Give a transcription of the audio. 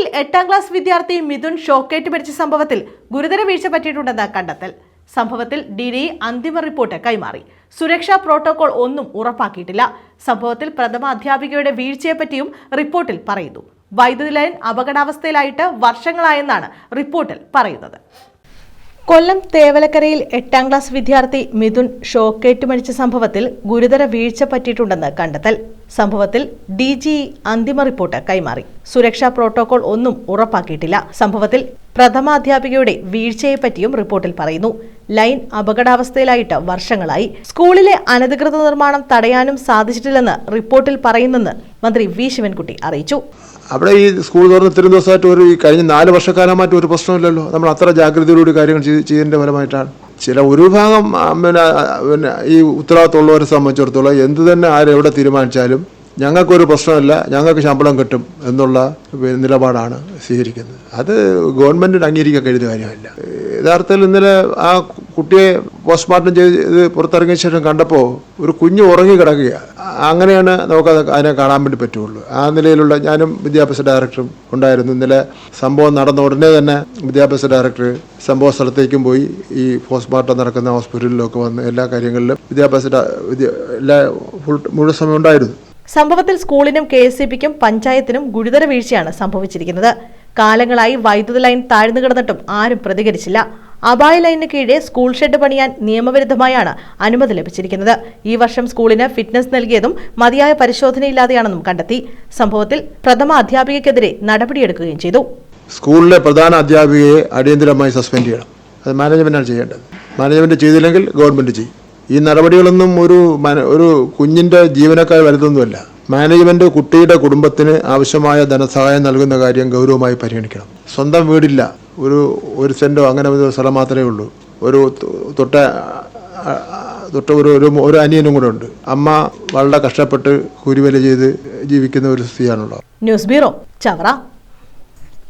തേവലക്കരയിൽ എട്ടാം ക്ലാസ് വിദ്യാർത്ഥി മിഥുൻ ഷോക്കേറ്റ് പിടിച്ച സംഭവത്തിൽ ഗുരുതര വീഴ്ച പറ്റിയിട്ടുണ്ടെന്ന് കണ്ടെത്തൽ. സംഭവത്തിൽ ഡി ഡി അന്തിമ റിപ്പോർട്ട് കൈമാറി. സുരക്ഷാ പ്രോട്ടോകോൾ ഒന്നും ഉറപ്പാക്കിയിട്ടില്ല. സംഭവത്തിൽ പ്രഥമ അധ്യാപികയുടെ വീഴ്ചയെപ്പറ്റിയും റിപ്പോർട്ടിൽ പറയുന്നു. വൈദ്യുതി ലൈൻ അപകടാവസ്ഥയിലായിട്ട് വർഷങ്ങളായെന്നാണ് റിപ്പോർട്ടിൽ പറയുന്നത്. കൊല്ലം തേവലക്കരയിൽ എട്ടാം ക്ലാസ് വിദ്യാർത്ഥി മിഥുൻ ഷോക്കേറ്റ് മരിച്ച സംഭവത്തിൽ ഗുരുതര വീഴ്ച പറ്റിയിട്ടുണ്ടെന്ന് കണ്ടെത്തൽ. സംഭവത്തിൽ ഡി ജി അന്തിമ റിപ്പോർട്ട് കൈമാറി. സുരക്ഷാ പ്രോട്ടോകോൾ ഒന്നും ഉറപ്പാക്കിയിട്ടില്ല. സംഭവത്തിൽ പ്രഥമാധ്യാപികയുടെ വീഴ്ചയെപ്പറ്റിയും റിപ്പോർട്ടിൽ പറയുന്നു. ലൈൻ അപകടാവസ്ഥയിലായിട്ട് വർഷങ്ങളായി. സ്കൂളിലെ അനധികൃത നിർമ്മാണം തടയാനും സാധിച്ചിട്ടില്ലെന്ന് റിപ്പോർട്ടിൽ പറയുന്നെന്ന് മന്ത്രി വി. ശിവൻകുട്ടി അറിയിച്ചു. അവിടെ ഈ സ്കൂൾ തുറന്ന് ഇത്രയും ദിവസമായിട്ട് ഒരു ഈ കഴിഞ്ഞ നാല് വർഷക്കാലമായിട്ട് ഒരു പ്രശ്നമില്ലല്ലോ നമ്മൾ അത്ര ജാഗ്രതയോടുകൂടി കാര്യങ്ങൾ ചെയ്ത് ചെയ്യുന്നതിന്റെ ഫലമായിട്ടാണ്. ചില ഒരു ഭാഗം പിന്നെ പിന്നെ ഈ ഉത്തരവാദിത്തമുള്ളവരെ സംബന്ധിച്ചിടത്തോളം എന്ത് തന്നെ ആരെവിടെ തീരുമാനിച്ചാലും ഞങ്ങൾക്കൊരു പ്രശ്നമില്ല ഞങ്ങൾക്ക് ശമ്പളം കിട്ടും എന്നുള്ള നിലപാടാണ് സ്വീകരിക്കുന്നത്. അത് ഗവൺമെന്റിന് അംഗീകരിക്കാൻ കഴിയുന്ന കാര്യമല്ല. യഥാർത്ഥത്തിൽ ഇന്നലെ ആ കുട്ടിയെ പോസ്റ്റ്മോർട്ടം ചെയ്ത് പുറത്തിറങ്ങിയ ശേഷം കണ്ടപ്പോൾ ഒരു കുഞ്ഞ് ഉറങ്ങി കിടക്കുക അങ്ങനെയാണ് നമുക്കത് അതിനെ കാണാൻ വേണ്ടി പറ്റുള്ളൂ. ആ നിലയിലുള്ള ഞാനും വിദ്യാഭ്യാസ ഡയറക്ടറും ഉണ്ടായിരുന്നു. ഇന്നലെ സംഭവം നടന്ന ഉടനെ തന്നെ വിദ്യാഭ്യാസ ഡയറക്ടർ സംഭവ സ്ഥലത്തേക്കും പോയി. ഈ പോസ്റ്റ്മോർട്ടം നടക്കുന്ന ഹോസ്പിറ്റലിലൊക്കെ വന്ന് എല്ലാ കാര്യങ്ങളിലും വിദ്യാഭ്യാസ എല്ലാ ഫുൾ മുഴുവൻ സമയം ഉണ്ടായിരുന്നു. സംഭവത്തിൽ സ്കൂളിനും കെ എസ് പിക്കും പഞ്ചായത്തിനും ഗുരുതര വീഴ്ചയാണ് സംഭവിച്ചിരിക്കുന്നത്. കാലങ്ങളായി വൈദ്യുത ലൈൻ താഴ്ന്നു കിടന്നിട്ടും ആരും പ്രതികരിച്ചില്ല. അപായ ലൈനിന് കീഴെ സ്കൂൾ ഷെഡ് പണിയാൻ നിയമവിരുദ്ധമായാണ് അനുമതി ലഭിച്ചിരിക്കുന്നത്. ഈ വർഷം സ്കൂളിന് ഫിറ്റ്നസ് നൽകിയതും മതിയായ പരിശോധനയില്ലാതെയാണെന്നും കണ്ടെത്തി. സംഭവത്തിൽ പ്രഥമ അധ്യാപികയ്ക്കെതിരെ നടപടിയെടുക്കുകയും ചെയ്തു. സ്കൂളിലെ പ്രധാന അധ്യാപികയെ അടിയന്തരമായി സസ്പെൻഡ് ചെയ്യണം. അത് മാനേജ്മെന്റാണ് ചെയ്യേണ്ടത്. മാനേജ്മെന്റ് ചെയ്തില്ലെങ്കിൽ ഗവൺമെന്റ് ചെയ്യും. ഈ നടപടികളൊന്നും ഒരു ഒരു കുഞ്ഞിന്റെ ജീവനക്കാർ വരുന്നൊന്നുമല്ല മാനേജ്മെന്റ് കുട്ടിയുടെ കുടുംബത്തിന് ആവശ്യമായ ധനസഹായം നൽകുന്ന കാര്യം ഗൗരവമായി പരിഗണിക്കണം. സ്വന്തം വീടില്ല. ഒരു ഒരു സെന്റോ അങ്ങനെ ഒരു സ്ഥലം മാത്രമേ ഉള്ളൂ. ഒരു തൊട്ട തൊട്ട ഒരു ഒരു ഒരു അനിയനും കൂടെ ഉണ്ട്. അമ്മ വളരെ കഷ്ടപ്പെട്ട് കൂലിവേല ചെയ്ത് ജീവിക്കുന്ന ഒരു സ്ത്രീയാണുള്ളത് ന്യൂസ് ബ്യൂറോ ചവറ.